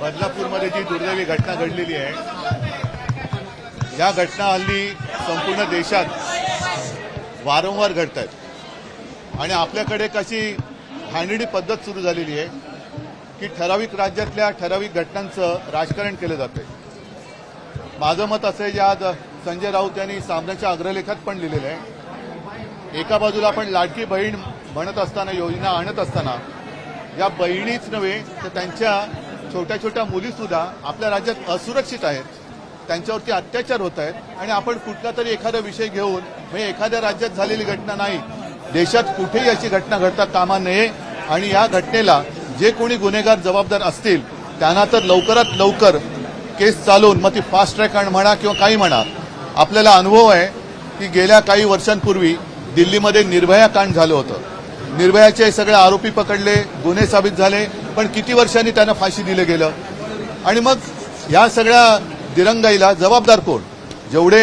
बदलापूरमध्ये जी दुर्दैवी घटना घडलेली आहे या घटना हल्ली संपूर्ण देशात वारंवार घडत आहेत आणि आपल्याकडे कशी घाणेरडी पद्धत सुरू झालेली आहे की ठराविक राज्यातल्या ठराविक घटनांचं राजकारण केलं जातंय. माझं मत असं आहे जे आज संजय राऊत यांनी सामन्याच्या अग्रलेखात पण लिहिलेलं आहे. एका बाजूला आपण लाडकी बहीण म्हणत असताना योजना आणत असताना या बहिणीच नव्हे तर त्यांच्या छोट्या छोट्या मुलीसुद्धा आपल्या राज्यात असुरक्षित आहेत. त्यांच्यावरती अत्याचार होत आहेत. आणि आपण कुठला तरी एखादा विषय घेऊन म्हणजे एखाद्या राज्यात झालेली घटना नाही. देशात कुठेही अशी घटना घडता कामा नये. आणि या घटनेला जे कोणी गुन्हेगार जबाबदार असतील त्यांना तर लवकरात लवकर केस चालवून मग ती फास्ट ट्रॅक म्हणा किंवा काही म्हणा. आपल्याला अनुभव आहे की गेल्या काही वर्षांपूर्वी दिल्लीमध्ये निर्भया कांड झालं होतं. निर्भयाचे सगळे आरोपी पकडले गुन्हे साबित झाले. पण किती वर्षांनी त्यांना फाशी दिलं गेलं? आणि मग या सगळ्या दिरंगाईला जबाबदार कोण? जेवढे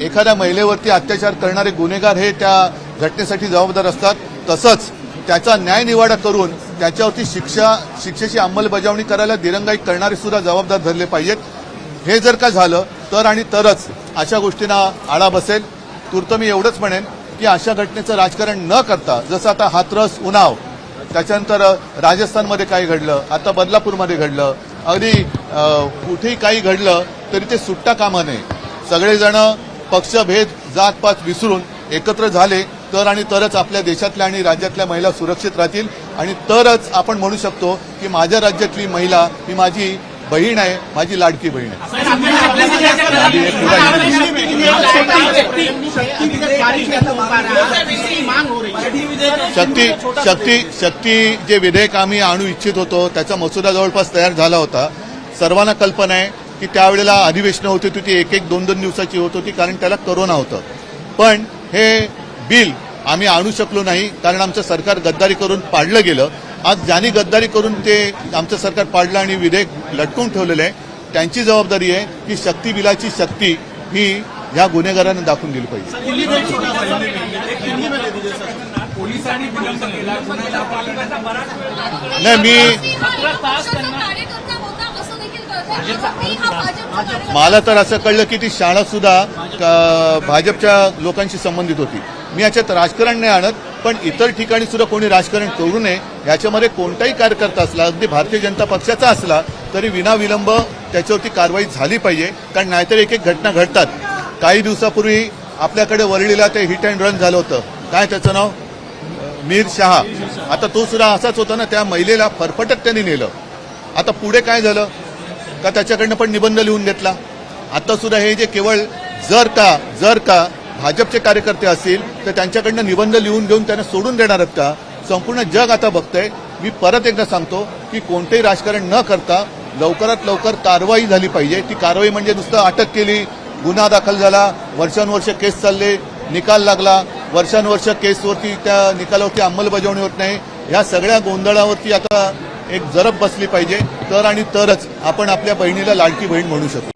एखाद्या महिलेवरती अत्याचार करणारे गुन्हेगार हे त्या घटनेसाठी जबाबदार असतात तसंच त्याचा न्याय निवाडा करून त्याच्यावरती शिक्षा शिक्षेची अंमलबजावणी करायला दिरंगाई करणारे सुद्धा जबाबदार धरले पाहिजेत. हे जर का झालं तर आणि तरच अशा गोष्टींना आळा बसेल. तूर्त मी एवढंच म्हणेन की अशा घटनेचं राजकारण न करता जसं आता हातरस उन्हाव त्याच्यानंतर राजस्थानमध्ये काय घडलं आता बदलापूरमध्ये घडलं. अगदी कुठेही काही घडलं तरी ते सुट्टा कामा नये सगळेजण पक्षभेद जातपात विसरून एकत्र झाले तर आणि तरच आपल्या देशातल्या आणि राज्यातल्या महिला सुरक्षित राहतील. आणि तरच आपण म्हणू शकतो की माझ्या राज्यातली महिला ही माझी बहीण आहे माझी लाडकी बहीण आहे. शक्ती शक्ती शक्ती जे विधेयक आम्ही आणू इच्छित होतो त्याचा मसुदा जवळपास तयार झाला होता. सर्वांना कल्पना आहे की त्यावेळेला अधिवेशनं होती होती ती एक एक दोन दोन दिवसाची होत होती कारण त्याला करोना होतं. पण हे बिल आम्ही आणू शकलो नाही कारण आमचं सरकार गद्दारी करून पाडलं गेलं. आज ज्यांनी गद्दारी करून ते आमचं सरकार पाडलं आणि विधेयक लटकवून ठेवलेलं आहे त्यांची जबाबदारी आहे की शक्ती बिलाची शक्ती ही ह्या गुन्हेगारांना दाखवून दिली पाहिजे. नाही मी हा मला तर असं कळलं की ती शाळा सुद्धा भाजपच्या लोकांशी संबंधित होती. मी याच्यात राजकारण नाही आणत पण इतर ठिकाणी सुद्धा कोणी राजकारण करू नये याच्यामध्ये कोणताही कार्यकर्ता असला अगदी भारतीय जनता पक्षाचा असला तरी विनाविलंब त्याच्यावरती कारवाई झाली पाहिजे कारण नाहीतर एक एक घटना घडतात. काही दिवसापूर्वी आपल्याकडे वरळीला ते हिट अँड रन झालं होतं. काय त्याचं नाव? मीर शहा. आता तो सुद्धा असाच होता ना त्या महिलेला फरफटत त्यांनी नेलं. आता पुढे काय झालं? का त्याच्याकडनं पण निबंध लिहून घेतला? आता सुद्धा हे जे केवळ जर का जर का भाजपचे कार्यकर्ते असतील तर त्यांच्याकडनं निबंध लिहून घेऊन त्यांना सोडून देणार आहेत का? संपूर्ण जग आता बघतंय. मी परत एकदा सांगतो की कोणतेही राजकारण न करता लवकरात लवकर कारवाई झाली पाहिजे. ती कारवाई म्हणजे नुसतं अटक केली गुन्हा दाखल झाला. वर्षानुवर्ष केस चालले. निकाल लागला. वर्षानुवर्ष केसवरती त्या निकालावरती अंमलबजावणी होत नाही. या सगळ्या गोंधळावरती आता एक जरब बसली पाहिजे. तर आणि तरच आपण आपल्या बहिणीला लाडकी बहीण म्हणू शकतो